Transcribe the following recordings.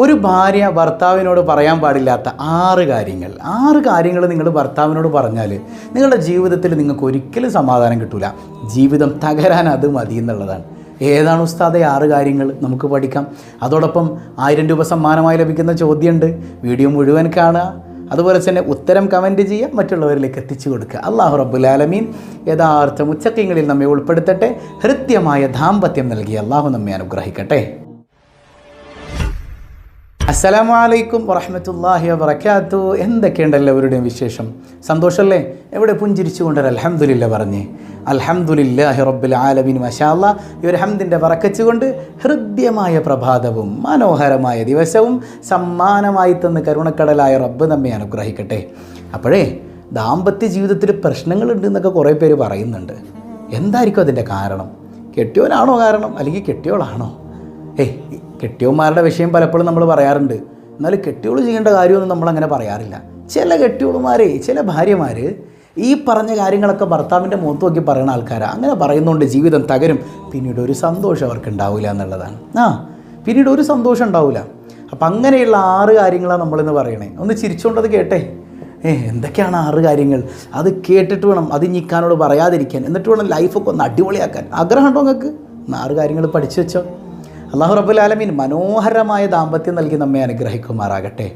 ഒരു ഭാര്യ ഭർത്താവിനോട് പറയാൻ പാടില്ലാത്ത ആറ് കാര്യങ്ങൾ. ആറ് കാര്യങ്ങൾ നിങ്ങൾ ഭർത്താവിനോട് പറഞ്ഞാൽ നിങ്ങളുടെ ജീവിതത്തിൽ നിങ്ങൾക്ക് ഒരിക്കലും സമാധാനം കിട്ടില്ല ജീവിതം തകരാൻ അത് മതി എന്നുള്ളതാണ്. ഏതാണ് ഉസ്താദെ ആറ് കാര്യങ്ങൾ നമുക്ക് പഠിക്കാം. അതോടൊപ്പം ആയിരം രൂപ സമ്മാനമായി ലഭിക്കുന്ന ചോദ്യമുണ്ട്. വീഡിയോ മുഴുവൻ കാണുക. അതുപോലെ തന്നെ ഉത്തരം കമന്റ് ചെയ്യുക. മറ്റുള്ളവരിലേക്ക് എത്തിച്ചു കൊടുക്കുക. അള്ളാഹു റബ്ബുലാലമീൻ യഥാർത്ഥ ഉച്ചക്കിങ്ങളിൽ നമ്മെ ഉൾപ്പെടുത്തട്ടെ. ഹൃത്യമായ ദാമ്പത്യം നൽകി അള്ളാഹു നമ്മെ അനുഗ്രഹിക്കട്ടെ. അസ്സലാമു അലൈക്കും വറഹമത്തല്ലാഹി വബർക്കാത്തു എന്തൊക്കെയുണ്ട് എല്ലാവരുടെയും വിശേഷം? സന്തോഷമല്ലേ എവിടെ പുഞ്ചിരിച്ചുകൊണ്ടൊരു അലഹമുല്ല പറഞ്ഞേ. അൽഹംദുലില്ലാഹി റബ്ബിൽ ആലമീൻ മഷാല്ല ഈ ഒരു ഹംദിന്റെ വറക്കച്ചുകൊണ്ട് ഹൃദ്യമായ പ്രഭാതവും മനോഹരമായ ദിവസവും സമ്മാനമായി തന്ന് കരുണക്കടലായ റബ്ബ് നമ്മെ അനുഗ്രഹിക്കട്ടെ. അപ്പോഴേ ദാമ്പത്യ ജീവിതത്തിൽ പ്രശ്നങ്ങളുണ്ട് എന്നൊക്കെ കുറേ പേര് പറയുന്നുണ്ട്. എന്തായിരിക്കും അതിന്റെ കാരണം? കെട്ടിയോനാണോ കാരണം? അല്ലെങ്കിൽ കെട്ടിയോളാണോ? ഏയ് കെട്ടിയോന്മാരുടെ വിഷയം പലപ്പോഴും നമ്മൾ പറയാറുണ്ട്. എന്നാലും കെട്ടിയോൾ ചെയ്യേണ്ട കാര്യമൊന്നും നമ്മളങ്ങനെ പറയാറില്ല. ചില കെട്ടിയോളുമാരെ ചില ഭാര്യമാർ ഈ പറഞ്ഞ കാര്യങ്ങളൊക്കെ ഭർത്താവിന്റെ മുഖത്ത് നോക്കി പറയുന്ന ആൾക്കാരാണ് അങ്ങനെ പറയുന്നതുകൊണ്ട് ജീവിതം തകരും. പിന്നീട് ഒരു സന്തോഷം അവർക്ക് ഉണ്ടാവില്ല എന്നുള്ളതാണ്. ആ പിന്നീട് ഒരു സന്തോഷം ഉണ്ടാവില്ല അപ്പം അങ്ങനെയുള്ള ആറ് കാര്യങ്ങളാണ് നമ്മളിന്ന് പറയണേ. ഒന്ന് ചിരിച്ചുകൊണ്ടത് കേട്ടെ. ഏ എന്തൊക്കെയാണ് ആറ് കാര്യങ്ങൾ? അത് കേട്ടിട്ട് വേണം അത് ഞിക്കാനോട് പറയാതിരിക്കാൻ. എന്നിട്ട് വേണം ലൈഫൊക്കെ ഒന്ന് അടിപൊളിയാക്കാൻ. ആഗ്രഹമുണ്ടോ നിങ്ങൾക്ക്? ആറ് കാര്യങ്ങൾ പഠിച്ചു വെച്ചോ. അള്ളാഹു റബ്ബുൽ ആലമീൻ മനോഹരമായ ദാമ്പത്യം നൽകി നമ്മെ അനുഗ്രഹിക്കുമാറാകട്ടെ.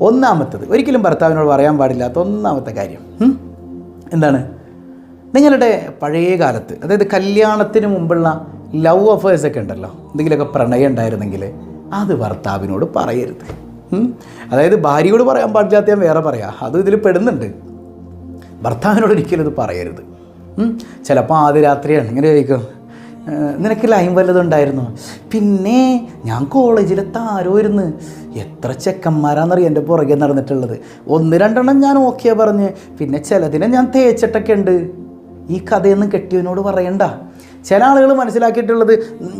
ഒന്നാമത്തത് ഒരിക്കലും ഭർത്താവിനോട് പറയാൻ പാടില്ലാത്ത ഒന്നാമത്തെ കാര്യം. എന്താണ്? നിങ്ങളുടെ പഴയ കാലത്ത് അതായത് കല്യാണത്തിന് മുമ്പുള്ള ലവ് അഫേഴ്സൊക്കെ ഉണ്ടല്ലോ എന്തെങ്കിലുമൊക്കെ പ്രണയം ഉണ്ടായിരുന്നെങ്കിൽ അത് ഭർത്താവിനോട് പറയരുത്. അതായത് ഭാര്യയോട് പറയാൻ പാടില്ലാത്ത ഞാൻ വേറെ പറയാം. അത് ഇതിൽ പെടുന്നുണ്ട്. ഭർത്താവിനോട് ഒരിക്കലും ഇത് പറയരുത്. ചിലപ്പോൾ ആദ്യ രാത്രിയാണ്. ഇങ്ങനെ ചോദിക്കും? "ഏഹ്, നിനക്ക് ലൈം വല്ലതുണ്ടായിരുന്നു പിന്നെ ഞാൻ കോളേജിലെ താരമായിരുന്നു എത്ര ചെക്കന്മാരാണെന്നറിയാം എന്റെ പുറകെ നടന്നിട്ടുള്ളത്. ഒന്ന് രണ്ടെണ്ണം ഞാൻ ഓക്കെ പറഞ്ഞ്. പിന്നെ ചിലതിനെ ഞാൻ തേച്ചിട്ടൊക്കെ ഉണ്ട്. ഈ കഥയൊന്നും കെട്ടിയവനോട് പറയണ്ട. ചില ആളുകൾ മനസ്സിലാക്കിയിട്ടുള്ളത്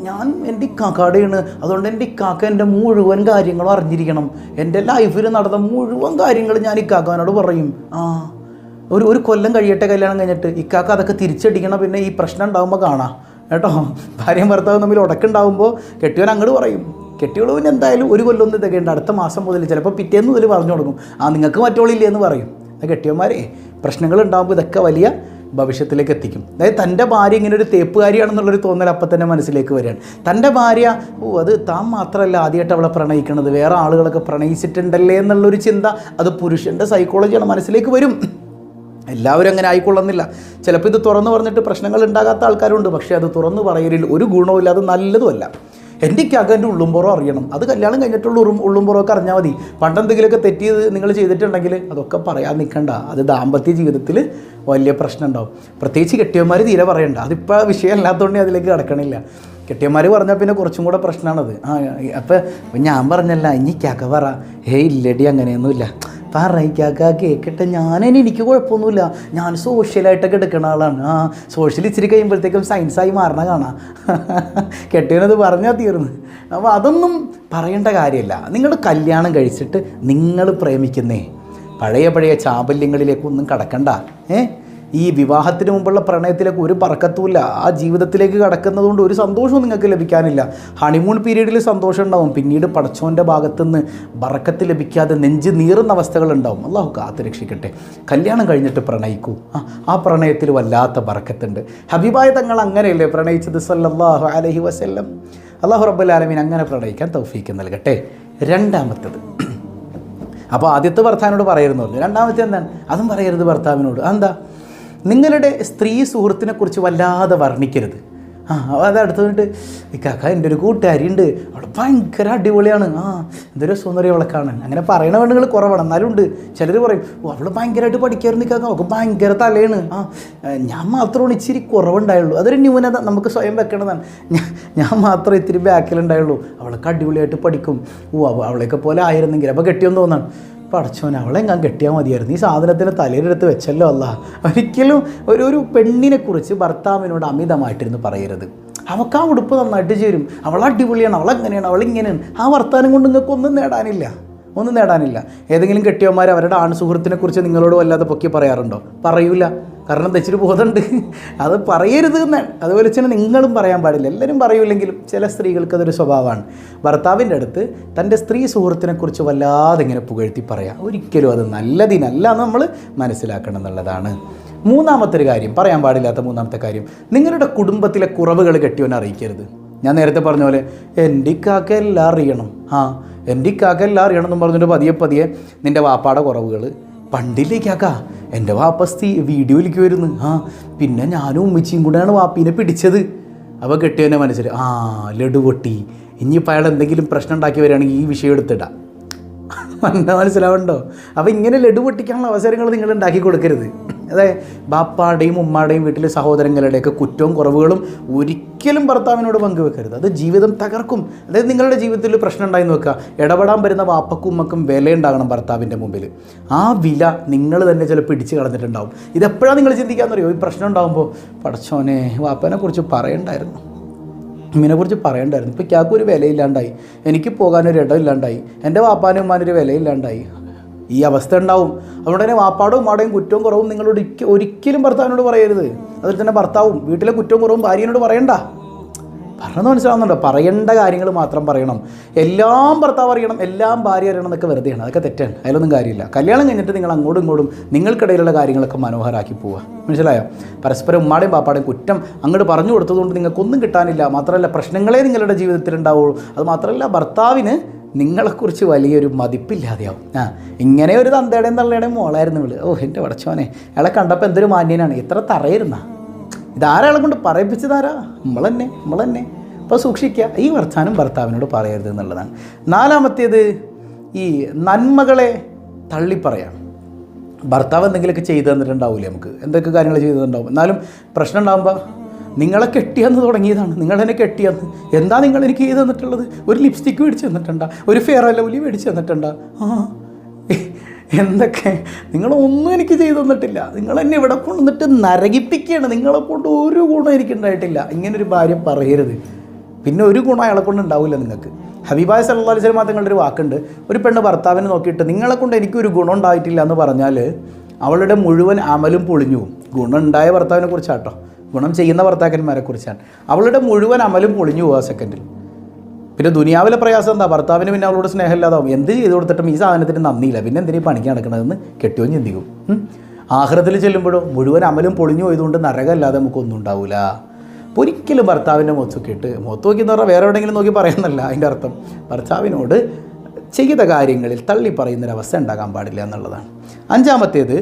ഞാൻ എന്റെ ഇക്കാക്കാടെയാണ്. അതുകൊണ്ട് എന്റെ ഇക്കാക്ക എന്റെ മുഴുവൻ കാര്യങ്ങളും അറിഞ്ഞിരിക്കണം. എന്റെ ലൈഫിൽ നടന്ന മുഴുവൻ കാര്യങ്ങൾ ഞാൻ ഇക്കാക്കാനോട് പറയും. ആ ഒരു ഒരു കൊല്ലം കഴിയട്ടെ കല്യാണം കഴിഞ്ഞിട്ട്. ഇക്കാക്ക അതൊക്കെ തിരിച്ചടിക്കണം പിന്നെ ഈ പ്രശ്നം ഉണ്ടാകുമ്പോൾ കാണാം. കേട്ടോ? ഭാര്യയും ഭർത്താവും തമ്മിൽ ഉടക്കുണ്ടാകുമ്പോൾ കെട്ടിയവൻ അങ്ങോട്ട് പറയും കെട്ടിയോൾ എന്തായാലും ഒരു കൊല്ലം ഒന്നും തികയുണ്ട് അടുത്ത മാസം മുതൽ ചിലപ്പോൾ പിറ്റേന്ന് മുതൽ പറഞ്ഞു കൊടുക്കും ആ നിങ്ങൾക്ക് മറ്റോളില്ലേ എന്ന് പറയും. അത് കെട്ടിയവന്മാരെ പ്രശ്നങ്ങൾ ഉണ്ടാകുമ്പോൾ ഇതൊക്കെ വലിയ ഭവിഷ്യത്തിലേക്ക് എത്തിക്കും. അതായത് തന്റെ ഭാര്യ ഇങ്ങനെ ഒരു തേപ്പുകാരിയാണെന്നുള്ളൊരു തോന്നൽ അപ്പം തന്നെ മനസ്സിലേക്ക് വരികയാണ്. തന്റെ ഭാര്യ ഓ അത് താൻ മാത്രമല്ല ആദ്യമായിട്ട് അവളെ പ്രണയിക്കുന്നത് വേറെ ആളുകളൊക്കെ പ്രണയിച്ചിട്ടുണ്ടല്ലേ എന്നുള്ളൊരു ചിന്ത അത് പുരുഷന്റെ സൈക്കോളജിയാണ് മനസ്സിലേക്ക് വരും. എല്ലാവരും അങ്ങനെ ആയിക്കൊള്ളുന്നില്ല. ചിലപ്പോൾ ഇത് തുറന്നു പറഞ്ഞിട്ട് പ്രശ്നങ്ങൾ ഉണ്ടാകാത്ത ആൾക്കാരുണ്ട്. പക്ഷേ അത് തുറന്നു പറയലിൽ ഒരു ഗുണവുമില്ല അത് നല്ലതുമല്ല. എന്റെ എന്റെ ഉള്ളുംപുറം അറിയണം? അത് കല്യാണം കഴിഞ്ഞിട്ടുള്ള ഉറും ഉള്ളുംപുറമൊക്കെ അറിഞ്ഞാൽ മതി. പണ്ടെന്തെങ്കിലുമൊക്കെ തെറ്റിയത് നിങ്ങൾ ചെയ്തിട്ടുണ്ടെങ്കിൽ അതൊക്കെ പറയാൻ നിൽക്കണ്ട. അത് ദാമ്പത്യ ജീവിതത്തിൽ വലിയ പ്രശ്നം ഉണ്ടാവും പ്രത്യേകിച്ച് കെട്ടിയന്മാർ തീരെ പറയണ്ട. അതിപ്പോൾ വിഷയമല്ലാത്തതുകൊണ്ട് അതിലേക്ക് കിടക്കണില്ല. കെട്ടിയന്മാർ പറഞ്ഞാൽ പിന്നെ കുറച്ചും കൂടെ പ്രശ്നമാണത്. ആ അപ്പം ഞാൻ പറഞ്ഞല്ല ഇനി കക പറ. ഹേ ഇല്ലടി അങ്ങനെയൊന്നുമില്ല. പറയിക്കാക്ക കേൾക്കട്ടെ ഞാനതിന് എനിക്ക് കുഴപ്പമൊന്നുമില്ല. ഞാൻ സോഷ്യലായിട്ടൊക്കെ എടുക്കുന്ന ആളാണ്. ആ സോഷ്യൽ ഇച്ചിരി കഴിയുമ്പോഴത്തേക്കും സയൻസായി മാറണ കാണാം. കെട്ടിയനത് പറഞ്ഞാൽ തീർന്നു. അപ്പോൾ അതൊന്നും പറയേണ്ട കാര്യമില്ല. നിങ്ങൾ കല്യാണം കഴിച്ചിട്ട് നിങ്ങൾ പ്രേമിക്കുന്നേ. പഴയ പഴയ ചാബല്യങ്ങളിലേക്കൊന്നും കടക്കണ്ട. ഏ? ഈ വിവാഹത്തിന് മുമ്പുള്ള പ്രണയത്തിലേക്ക് ഒരു പറക്കത്തുമില്ല. ആ ജീവിതത്തിലേക്ക് കടക്കുന്നതുകൊണ്ട് ഒരു സന്തോഷവും നിങ്ങൾക്ക് ലഭിക്കാനില്ല. ഹണിമൂൺ പീരീഡിൽ സന്തോഷം ഉണ്ടാവും. പിന്നീട് പടച്ചോന്റെ ഭാഗത്തുനിന്ന് ബറക്കത്ത് ലഭിക്കാതെ നെഞ്ച് നീറുന്ന അവസ്ഥകളുണ്ടാവും അള്ളാഹു കാത്ത് രക്ഷിക്കട്ടെ കല്യാണം കഴിഞ്ഞിട്ട് പ്രണയിക്കൂ. ആ ആ പ്രണയത്തിൽ വല്ലാത്ത ബറക്കത്തുണ്ട്. ഹബീബായ തങ്ങൾ അങ്ങനെയല്ലേ പ്രണയിച്ചത്? സല്ലാഹു അലഹി വസല്ലം. അള്ളാഹു റബ്ബുൽ ആലമീൻ അങ്ങനെ പ്രണയിക്കാൻ തൗഫീക്ക് നൽകട്ടെ. രണ്ടാമത്തത്. അപ്പോൾ ആദ്യത്തെ ഭർത്താവിനോട് പറയരുന്നല്ലോ രണ്ടാമത്തെ എന്താണ്? അതും പറയരുത് ഭർത്താവിനോട്. അതെന്താ? നിങ്ങളുടെ സ്ത്രീ സുഹൃത്തിനെ കുറിച്ച് വല്ലാതെ വർണിക്കരുത്. ആ അത് ഈ ഇക്കാക്ക എന്റെ ഒരു കൂട്ടുകാരി ഉണ്ട് അവൾ ഭയങ്കര അടിപൊളിയാണ്. ആ എന്തൊരു സുന്ദരി അവളെ കാണാൻ? അങ്ങനെ പറയണ വേണ്ടുകൾ കുറവാണ്. എന്നാലും ഉണ്ട്. ചിലർ പറയും ഓ അവൾ ഭയങ്കരമായിട്ട് പഠിക്കായിരുന്നു കാക്ക അവൾക്ക് ഭയങ്കര തലയാണ്. ആ ഞാൻ മാത്രമാണ് ഇച്ചിരി കുറവുണ്ടായുള്ളൂ. അതൊരു ന്യൂനത നമുക്ക് സ്വയം വെക്കേണ്ടതാണ്. ഞാൻ മാത്രം ഇത്തിരി ബാക്കിലുണ്ടായുള്ളൂ. അവളൊക്കെ അടിപൊളിയായിട്ട് പഠിക്കും. ഓ അവ- അവളെയൊക്കെ പോലെ ആയിരുന്നെങ്കിൽ. അപ്പോൾ കെട്ടിയെന്ന് തോന്നാണ് പടച്ചോൻ അവളെ ഞാൻ കെട്ടിയാൽ മതിയായിരുന്നു. ഈ സാധനത്തിന്റെ തലയിലെടുത്ത് വെച്ചല്ലോ അല്ല. ഒരിക്കലും ഒരു ഒരു പെണ്ണിനെ കുറിച്ച് ഭർത്താവിനോട് അമിതമായിട്ടിരുന്ന് പറയരുത്. അവൾക്ക് ആ ഉടുപ്പ് നന്നായിട്ട് ചേരും. അവൾ അടിപൊളിയാണ് അവൾ അങ്ങനെയാണ് അവൾ ഇങ്ങനെയാണ്. ആ വർത്താനം കൊണ്ട് നിങ്ങൾക്ക് ഒന്നും നേടാനില്ല. ഒന്നും നേടാനില്ല. ഏതെങ്കിലും കെട്ടിയവന്മാർ അവരുടെ ആൺ സുഹൃത്തിനെ കുറിച്ച് നിങ്ങളോട് വല്ലാതെ പൊക്കി പറയാറുണ്ടോ? പറയൂല. കാരണം തെച്ചിട്ട് ബോധമുണ്ട്. അത് പറയരുത് എന്നാണ് അതുപോലെ തന്നെ നിങ്ങളും പറയാൻ പാടില്ല. എല്ലാവരും പറയൂലെങ്കിലും ചില സ്ത്രീകൾക്ക് അതൊരു സ്വഭാവമാണ്. ഭർത്താവിന്റെ അടുത്ത് തന്റെ സ്ത്രീ സുഹൃത്തിനെക്കുറിച്ച് വല്ലാതെ ഇങ്ങനെ പുകഴ്ത്തി പറയാം. ഒരിക്കലും അത് നല്ലതിനല്ല എന്ന് നമ്മൾ മനസ്സിലാക്കണം എന്നുള്ളതാണ്. മൂന്നാമത്തെ ഒരു കാര്യം പറയാൻ പാടില്ലാത്ത മൂന്നാമത്തെ കാര്യം. നിങ്ങളുടെ കുടുംബത്തിലെ കുറവുകൾ കെട്ടിയവനെ അറിയിക്കരുത്. ഞാൻ നേരത്തെ പറഞ്ഞ പോലെ എന്റെ ഇക്കാക്ക എല്ലാം അറിയണം. ആ എന്റെ ഇക്കാക്ക എല്ലാം അറിയണം എന്ന് പറഞ്ഞിട്ട് പതിയെ പതിയെ നിന്റെ വാപ്പാടെ കുറവുകൾ പണ്ടില്ലേക്കാക്ക എന്റെ വാപ്പസ്തി വീഡിയോയിലേക്ക് വരുന്നു. ആ പിന്നെ ഞാനും ഉമ്മച്ചിയും കൂടെയാണ് വാപ്പീനെ പിടിച്ചത്. അപ്പോൾ കെട്ടിയവനെ മനസ്സിൽ ആ ലഡു പൊട്ടി ഇനിയിപ്പോൾ അയാൾ എന്തെങ്കിലും പ്രശ്നം ഉണ്ടാക്കി വരികയാണെങ്കിൽ ഈ വിഷയം എടുത്തിടാം. എന്താ മനസ്സിലാവുണ്ടോ അപ്പോൾ ഇങ്ങനെ ലഡു പൊട്ടിക്കാനുള്ള അവസരങ്ങൾ നിങ്ങൾ ഉണ്ടാക്കി കൊടുക്കരുത്. അതായത് ബാപ്പാടെയും ഉമ്മാടെയും വീട്ടിലെ സഹോദരങ്ങളുടെയൊക്കെ കുറ്റവും കുറവുകളും ഒരിക്കലും ഭർത്താവിനോട് പങ്കുവെക്കരുത്. അത് ജീവിതം തകർക്കും. അതായത് നിങ്ങളുടെ ജീവിതത്തിൽ പ്രശ്നം ഉണ്ടായെന്ന് വെക്കുക. ഇടപെടാൻ വരുന്ന വാപ്പക്കും ഉമ്മക്കും വില ഉണ്ടാകണം ഭർത്താവിന്റെ മുമ്പിൽ. ആ വില നിങ്ങൾ തന്നെ ചിലപ്പോൾ ഇടിച്ച് കളഞ്ഞിട്ടുണ്ടാവും. ഇതെപ്പോഴാണ് നിങ്ങൾ ചിന്തിക്കാമെന്നറിയോ ഈ പ്രശ്നം ഉണ്ടാകുമ്പോൾ പടച്ചോനെ വാപ്പനെ കുറിച്ച് പറയണ്ടായിരുന്നു. കുറിച്ച് പറയണ്ടായിരുന്നു. ഇപ്പോൾ ക്യാക്ക് ഒരു വിലയില്ലാണ്ടായി. എനിക്ക് പോകാനൊരു ഇടമില്ലാണ്ടായി എന്റെ വാപ്പാനും ഉമ്മാനൊരു വിലയില്ലാണ്ടായി. ഈ അവസ്ഥ ഉണ്ടാവും. അതുകൊണ്ട് തന്നെ വാപ്പാടും മാടയും കുറ്റവും കുറവും നിങ്ങളോട് ഒരിക്കലും ഭർത്താവിനോട് പറയരുത്. അതിൽ തന്നെ ഭർത്താവും വീട്ടിലെ കുറ്റവും കുറവും ഭാര്യനോട് പറയണ്ട. പറഞ്ഞത് മനസ്സിലാവുന്നുണ്ടോ? പറയേണ്ട കാര്യങ്ങൾ മാത്രം പറയണം. എല്ലാം ഭർത്താവ് അറിയണം എല്ലാം ഭാര്യ അറിയണം എന്നൊക്കെ വെറുതെയാണ്. അതൊക്കെ തെറ്റാണ്. അതിലൊന്നും കാര്യമില്ല. കല്യാണം കഴിഞ്ഞിട്ട് നിങ്ങൾ അങ്ങോട്ടും ഇങ്ങോട്ടും നിങ്ങൾക്കിടയിലുള്ള കാര്യങ്ങളൊക്കെ മനോഹരമാക്കി പോവുക. മനസ്സിലായോ? പരസ്പരം ഉമ്മാടെയും പാപ്പാടെയും കുറ്റം അങ്ങോട്ട് പറഞ്ഞു കൊടുത്തതുകൊണ്ട് നിങ്ങൾക്കൊന്നും കിട്ടാനില്ല. മാത്രമല്ല പ്രശ്നങ്ങളെ നിങ്ങളുടെ ജീവിതത്തിൽ ഉണ്ടാവുള്ളൂ അത് മാത്രമല്ല ഭർത്താവിന് നിങ്ങളെക്കുറിച്ച് വലിയൊരു മതിപ്പില്ലാതെയാവും. ആ ഇങ്ങനെ ഒരു തന്തയുടെയും തള്ളയുടെയും മോളായിരുന്നു ഇവൾ. ഓ എന്റെ വടച്ചോനെ അയാളെ കണ്ടപ്പോൾ എന്തൊരു മാന്യനാണ്. ഇത്ര തറയിരുന്ന. ഇതാരാളെ കൊണ്ട് പറയിപ്പിച്ചതാരാ? നമ്മളെന്നെ നമ്മളെന്നെ. അപ്പോൾ സൂക്ഷിക്കുക ഈ വർത്താനം ഭർത്താവിനോട് പറയരുത് എന്നുള്ളതാണ്. നാലാമത്തേത് ഈ നന്മകളെ തള്ളിപ്പറയാം ഭർത്താവ് എന്തെങ്കിലുമൊക്കെ ചെയ്തു തന്നിട്ടുണ്ടാവില്ലേ നമുക്ക്? എന്തൊക്കെ കാര്യങ്ങൾ ചെയ്തു തന്നിട്ടുണ്ടാവും? എന്നാലും പ്രശ്നം ഉണ്ടാകുമ്പോൾ നിങ്ങളെ കെട്ടിയെന്ന് തുടങ്ങിയതാണ്. നിങ്ങളെന്നെ കെട്ടിയെന്ന്. എന്താ നിങ്ങൾ എനിക്ക് ചെയ്തു തന്നിട്ടുള്ളത്? ഒരു ലിപ്സ്റ്റിക്ക് മേടിച്ച് തന്നിട്ടുണ്ട? ഒരു ഫെയർ ലവ്ലി മേടിച്ച് തന്നിട്ടുണ്ട? ആ. എന്തൊക്കെ? നിങ്ങളൊന്നും എനിക്ക് ചെയ്തു തന്നിട്ടില്ല. നിങ്ങൾ എന്നെ ഇവിടെ കൊണ്ടുവന്നിട്ട് നരകിപ്പിക്കുകയാണ്. നിങ്ങളെ കൊണ്ട് ഒരു ഗുണം എനിക്ക് ഉണ്ടായിട്ടില്ല. ഇങ്ങനൊരു ഭാര്യ പറയരുത്. പിന്നെ ഒരു ഗുണം അയാളെ കൊണ്ട് ഉണ്ടാവില്ല നിങ്ങൾക്ക്. ഹബീബായ സല്ലാ അലൈഹി തങ്ങളുടെ ഒരു വാക്കുണ്ട്. ഒരു പെണ്ണ് ഭർത്താവിനെ നോക്കിയിട്ട് നിങ്ങളെ കൊണ്ട് എനിക്കൊരു ഗുണം ഉണ്ടായിട്ടില്ല എന്ന് പറഞ്ഞാൽ അവളുടെ മുഴുവൻ അമലും പൊളിഞ്ഞു പോകും. ഗുണം ഉണ്ടായ ഭർത്താവിനെ കുറിച്ചാട്ടോ. ഗുണം ചെയ്യുന്ന ഭർത്താക്കന്മാരെ കുറിച്ചാണ്. അവളുടെ മുഴുവൻ അമലും പൊളിഞ്ഞു പോവാ സെക്കൻഡിൽ പിന്നെ ദുനിയാവിലെ പ്രയാസം എന്താ? ഭർത്താവിന് പിന്നെ അവളോട് സ്നേഹമില്ലാതാവും. എന്ത് ചെയ്തു കൊടുത്തിട്ടും ഈ സാധനത്തിന് നന്ദിയില്ല. പിന്നെ എന്തിനീ പണിക്ക് നടക്കണതെന്ന് കെട്ടിയോൻ ചിന്തിക്കും. ആഹ്രത്തിൽ ചെല്ലുമ്പോഴോ മുഴുവൻ അമലും പൊളിഞ്ഞു പോയതുകൊണ്ട് നരകമല്ലാതെ നമുക്കൊന്നും ഉണ്ടാവില്ല അപ്പോൾ ഒരിക്കലും ഭർത്താവിന്റെ മുഖത്തൊക്കെ ഇട്ട് മുഖത്ത് നോക്കി എന്ന് പറഞ്ഞാൽ വേറെ എവിടെയെങ്കിലും നോക്കി പറയുന്നല്ല അതിന്റെ അർത്ഥം. ഭർത്താവിനോട് ചെയ്ത കാര്യങ്ങളിൽ തള്ളി പറയുന്നൊരവസ്ഥ ഉണ്ടാകാൻ പാടില്ല എന്നുള്ളതാണ്. അഞ്ചാമത്തേത്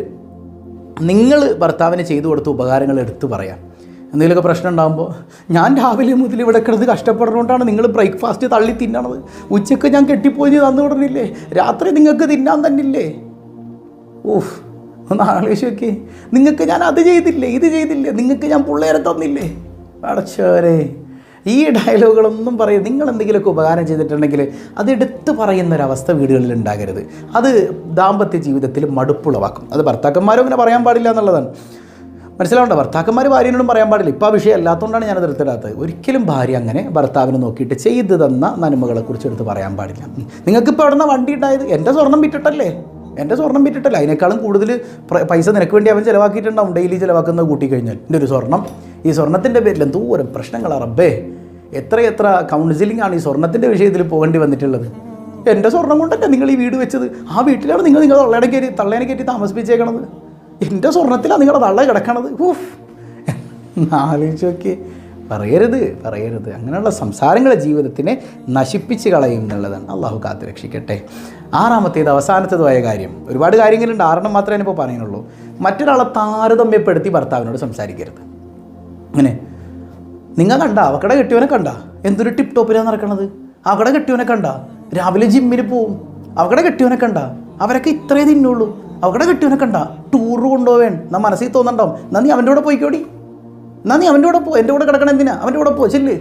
നിങ്ങൾ ഭർത്താവിന് ചെയ്തു കൊടുത്ത ഉപകാരങ്ങൾ എടുത്തു പറയാം. എന്തെങ്കിലുമൊക്കെ പ്രശ്നം ഉണ്ടാകുമ്പോൾ ഞാൻ രാവിലെ മുതൽ ഇവിടെ കിടന്ന് കഷ്ടപ്പെടുന്നതുകൊണ്ടാണ് നിങ്ങൾ ബ്രേക്ക്ഫാസ്റ്റ് തള്ളി തിന്നണത്. ഉച്ചയ്ക്ക് ഞാൻ കെട്ടിപ്പോയി തന്നു വിടണില്ലേ? രാത്രി നിങ്ങൾക്ക് തിന്നാൻ തന്നില്ലേ? ഓഹ് ഒന്ന് ആലോചിച്ചൊക്കെ നിങ്ങൾക്ക് ഞാൻ അത് ചെയ്തില്ലേ ഇത് ചെയ്തില്ലേ? നിങ്ങൾക്ക് ഞാൻ പിള്ളേരെ തന്നില്ലേ? അടച്ചോരെ. ഈ ഡയലോഗുകളൊന്നും പറയും നിങ്ങൾ എന്തെങ്കിലുമൊക്കെ ഉപകാരം ചെയ്തിട്ടുണ്ടെങ്കിൽ അത് എടുത്തു പറയുന്നൊരവസ്ഥ വീടുകളിൽ ഉണ്ടാകരുത്. അത് ദാമ്പത്യ ജീവിതത്തിൽ മടുപ്പുളവാക്കും. അത് ഭർത്താക്കന്മാരും അങ്ങനെ പറയാൻ പാടില്ല എന്നുള്ളതാണ്. മനസ്സിലാവണ്ട? ഭർത്താക്കന്മാർ ഭാര്യനോടും പറയാൻ പാടില്ല. ഇപ്പോൾ ആ വിഷയം അല്ലാത്തതുകൊണ്ടാണ് ഞാനത് എടുത്തിടാത്തത്. ഒരിക്കലും ഭാര്യ അങ്ങനെ ഭർത്താവിനെ നോക്കിയിട്ട് ചെയ്ത് തന്ന നന്മകളെക്കുറിച്ച് എടുത്ത് പറയാൻ പാടില്ല. നിങ്ങൾക്കിപ്പോൾ അവിടെ നിന്ന് വണ്ടി ഉണ്ടായത് എന്റെ സ്വർണം വിറ്റിട്ടല്ലേ? എന്റെ സ്വർണം വിറ്റിട്ടല്ല. അതിനേക്കാളും കൂടുതൽ പൈസ നിനക്ക് വേണ്ടി അവൻ ചിലവാക്കിയിട്ടുണ്ടാവും. ഡെയിലി ചിലവാക്കുന്നത് കൂട്ടിക്കഴിഞ്ഞാൽ. എന്റെ ഒരു സ്വർണം. ഈ സ്വർണത്തിന്റെ പേരിൽ എന്തോരം പ്രശ്നങ്ങളാണ് റബ്ബേ. എത്ര എത്ര കൗൺസിലിംഗ് ആണ് ഈ സ്വർണത്തിന്റെ വിഷയത്തിൽ പോകേണ്ടി വന്നിട്ടുള്ളത്. എന്റെ സ്വർണം കൊണ്ടല്ലേ നിങ്ങൾ ഈ വീട് വെച്ചത്? ആ വീട്ടിലാണ് നിങ്ങൾ നിങ്ങൾ തള്ളേനെ കയറ്റി തള്ളേനെ കയറ്റി താമസിപ്പിച്ചേക്കണത്. എന്റെ സ്വർണത്തിലാണ് നിങ്ങളുടെ തള്ള കിടക്കണത്. ഊഫ് ആലോചിച്ച് നോക്കി പറയരുത് പറയരുത്. അങ്ങനെയുള്ള സംസാരങ്ങളെ ജീവിതത്തിനെ നശിപ്പിച്ച് കളയും എന്നുള്ളതാണ്. അള്ളാഹു കാത്തു രക്ഷിക്കട്ടെ. ആറാമത്തേത് അവസാനത്തേതുമായ കാര്യം. ഒരുപാട് കാര്യങ്ങളുണ്ട്. ആറെണ്ണം മാത്രമേ ഞാനിപ്പോൾ പറയുന്നുള്ളൂ. മറ്റൊരാളെ താരതമ്യപ്പെടുത്തി ഭർത്താവിനോട് സംസാരിക്കരുത്. അങ്ങനെ നിങ്ങൾ കണ്ട? അവക്കടെ കെട്ടിയവനെ കണ്ട? എന്തൊരു ടിപ് ടോപ്പിലാണ് നടക്കണത്? അവക്കടെ കെട്ടിയവനെ കണ്ട? രാവിലെ ജിമ്മിന് പോവും. അവക്കടെ കെട്ടിയവനെ കണ്ട? അവരൊക്കെ ഇത്രേ തിന്നുള്ളൂ. അവക്കടെ കെട്ടിയവനെ കണ്ട. ടൂർ കൊണ്ടുപോവേൺ നാ മനസ്സിൽ തോന്നണ്ടാവും എന്നാ നീ അവന്റെ കൂടെ പോയിക്കോടി. എന്നാ നീ അവന്റെ കൂടെ പോ. എന്റെ കൂടെ കിടക്കണം എന്തിനാ? അവന്റെ കൂടെ പോ. ചെല്ല്.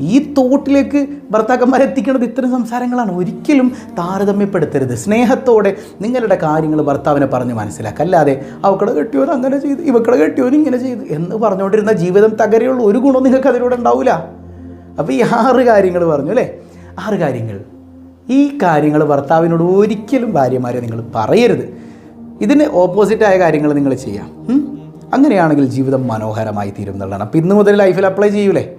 ഈ തോട്ടിലേക്ക് ഭർത്താക്കന്മാരെ എത്തിക്കുന്നത് ഇത്തരം സംസാരങ്ങളാണ്. ഒരിക്കലും താരതമ്യപ്പെടുത്തരുത്. സ്നേഹത്തോടെ നിങ്ങളുടെ കാര്യങ്ങൾ ഭർത്താവിനെ പറഞ്ഞ് മനസ്സിലാക്കുക അല്ലാതെ അവക്കടെ കെട്ടിയോൻ അങ്ങനെ ചെയ്ത് ഇവക്കടെ കെട്ടിയോൻ ഇങ്ങനെ ചെയ്ത് എന്ന് പറഞ്ഞുകൊണ്ടിരുന്ന ജീവിതം തകരെയുള്ള ഒരു ഗുണവും നിങ്ങൾക്ക് അതിലൂടെ ഉണ്ടാവില്ല അപ്പോൾ ഈ ആറ് കാര്യങ്ങൾ പറഞ്ഞു അല്ലേ? ആറ് കാര്യങ്ങൾ. ഈ കാര്യങ്ങൾ ഭർത്താവിനോട് ഒരിക്കലും ഭാര്യമാരെ നിങ്ങൾ പറയരുത്. ഇതിന് ഓപ്പോസിറ്റായ കാര്യങ്ങൾ നിങ്ങൾ ചെയ്യാം. അങ്ങനെയാണെങ്കിൽ ജീവിതം മനോഹരമായി തീരും എന്നുള്ളതാണ്. അപ്പം ഇന്ന് മുതൽ ലൈഫിൽ അപ്ലൈ ചെയ്യൂലേ?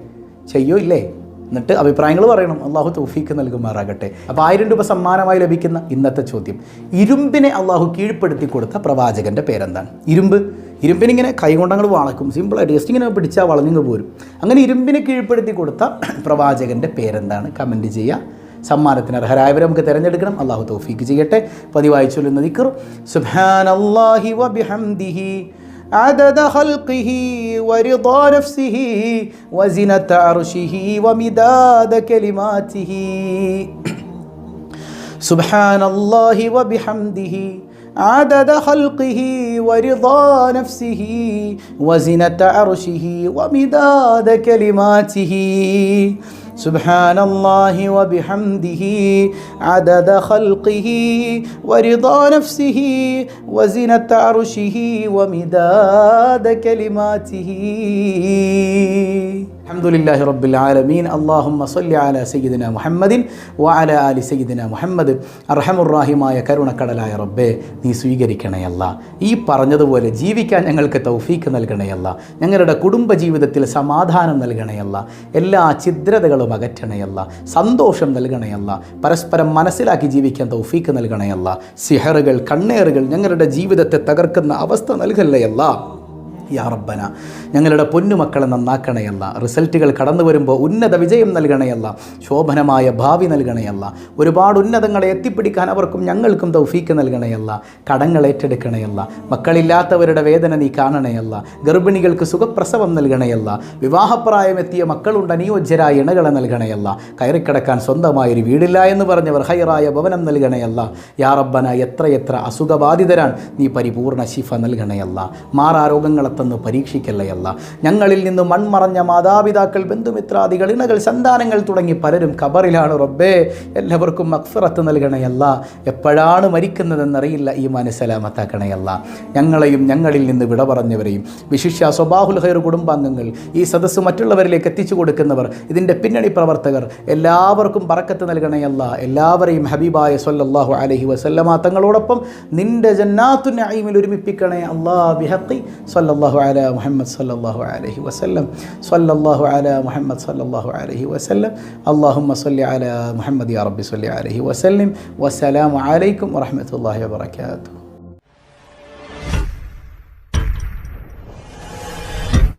ചെയ്യോ ഇല്ലേ? എന്നിട്ട് അഭിപ്രായങ്ങൾ പറയണം. അള്ളാഹു തൗഫീക്ക് നൽകുമാറാകട്ടെ. അപ്പോൾ ആയിരം രൂപ സമ്മാനമായി ലഭിക്കുന്ന ഇന്നത്തെ ചോദ്യം. ഇരുമ്പിനെ അള്ളാഹു കീഴ്പ്പെടുത്തി കൊടുത്ത പ്രവാചകന്റെ പേരെന്താണ്? ഇരുമ്പ്. ഇരുമ്പിനിങ്ങനെ കൈകൊണ്ടങ്ങൾ വളക്കും. സിമ്പിളായിട്ട് ജസ്റ്റ് ഇങ്ങനെ പിടിച്ചാൽ വളഞ്ഞങ്ങ് പോരും. അങ്ങനെ ഇരുമ്പിനെ കീഴ്പ്പെടുത്തി കൊടുത്ത പ്രവാചകന്റെ പേരെന്താണ്? കമന്റ് ചെയ്യുക. സമ്മാനത്തിന് അർഹരായവരെ നമുക്ക് തിരഞ്ഞെടുക്കണം അള്ളാഹു തൗഫീക്ക് ചെയ്യട്ടെ പതിവായി ചൊല്ലുന്ന ദിക്കർ സുബ്ഹാനല്ലാഹി വബിഹംദിഹി عدد خلقه ورضا نفسه وزنة عرشه ومداد كلماته سبحان الله وبحمده عدد خلقه ورضا نفسه وزنة عرشه ومداد كلماته سبحان الله وبحمده عدد خلقه ورضا نفسه وزنة عرشه ومداد كلماته الحمد لله رب العالمين اللهم صل على سيدنا محمد وعلى آل سيدنا محمد അർഹമുറാഹിമായ കരുണക്കടലായ റബ്ബേ നീ സ്വീകരിക്കണയല്ല ഈ പറഞ്ഞതുപോലെ ജീവിക്കാൻ ഞങ്ങൾക്ക് തൗഫീക്ക് നൽകണയല്ല ഞങ്ങളുടെ കുടുംബ ജീവിതത്തിൽ സമാധാനം നൽകണയല്ല എല്ലാ ഛിദ്രതകളും അകറ്റണയല്ല സന്തോഷം നൽകണയല്ല പരസ്പരം മനസ്സിലാക്കി ജീവിക്കാൻ തൗഫീക്ക് നൽകണയല്ല സിഹറുകൾ കണ്ണേറുകൾ ഞങ്ങളുടെ ജീവിതത്തെ തകർക്കുന്ന അവസ്ഥ നൽകല്ലയല്ല. യാ റബ്ബന ഞങ്ങളുടെ പൊന്നുമക്കളെ നന്നാക്കണയല്ല. റിസൾട്ടുകൾ കടന്നു വരുമ്പോൾ ഉന്നത വിജയം നൽകണയല്ല. ശോഭനമായ ഭാവി നൽകണയല്ല. ഒരുപാട് ഉന്നതങ്ങളെ എത്തിപ്പിടിക്കാൻ അവർക്കും ഞങ്ങൾക്കും തൗഫീക്ക് നൽകണയല്ല. കടങ്ങൾ ഏറ്റെടുക്കണയല്ല. മക്കളില്ലാത്തവരുടെ വേദന നീ കാണണയല്ല. ഗർഭിണികൾക്ക് സുഖപ്രസവം നൽകണയല്ല. വിവാഹപ്രായമെത്തിയ മക്കളുണ്ട് അനുയോജ്യരായ ഇണകളെ നൽകണയല്ല. കയറിക്കിടക്കാൻ സ്വന്തമായൊരു വീടില്ല എന്ന് പറഞ്ഞവർ ഹൈറായ ഭവനം നൽകണയല്ല. യാറബ്ബന എത്രയെത്ര അസുഖബാധിതരാണ്. നീ പരിപൂർണ ശിഫ നൽകണയല്ല. മാറാരോഗങ്ങളെ തന്ന് പരീക്ഷിക്കല്ലയല്ല ഞങ്ങളിൽ നിന്ന് മൺമറഞ്ഞ മാതാപിതാക്കൾ ബന്ധുമിത്രാദികൾ ഇണകൾ സന്താനങ്ങൾ തുടങ്ങി പലരും ഖബറിലാണ് റബ്ബേ. എല്ലാവർക്കും മക്സറത്ത് നൽകണയല്ല. എപ്പോഴാണ് മരിക്കുന്നതെന്നറിയില്ല. ഈ മനസ്സലാമത്താക്കണയല്ല ഞങ്ങളെയും ഞങ്ങളിൽ നിന്ന് വിട പറഞ്ഞവരെയും വിശിഷ്യ സ്വബാഹുൽ ഹൈർ കുടുംബാംഗങ്ങൾ ഈ സദസ്സ് മറ്റുള്ളവരിലേക്ക് എത്തിച്ചു കൊടുക്കുന്നവർ ഇതിന്റെ പിന്നണി പ്രവർത്തകർ എല്ലാവർക്കും പറക്കത്ത് നൽകണയല്ല. എല്ലാവരെയും ഹബീബായ സല്ലല്ലാഹു അലഹി വസല്ലമ തങ്ങളോടൊപ്പം നിന്റെ ജന്നാത്തു നഈമിൽ ഒരുമിപ്പിക്കണേ. അള്ളാ ബിഹഖി സല്ലല്ലാഹു അല മുഹമ്മദ് സല്ലല്ലാഹു അലൈഹി വസല്ലം സല്ലല്ലാഹു അലാ മുഹമ്മദ് സല്ലല്ലാഹു അലൈഹി വസല്ലം അല്ലാഹുമ്മ സല്ലി അലാ മുഹമ്മദ് യാ റബ്ബി സല്ലി അലൈഹി വസല്ലം വസ്സലാമു അലൈക്കും വറഹ്മത്തുള്ളാഹി വബറകാതുഹു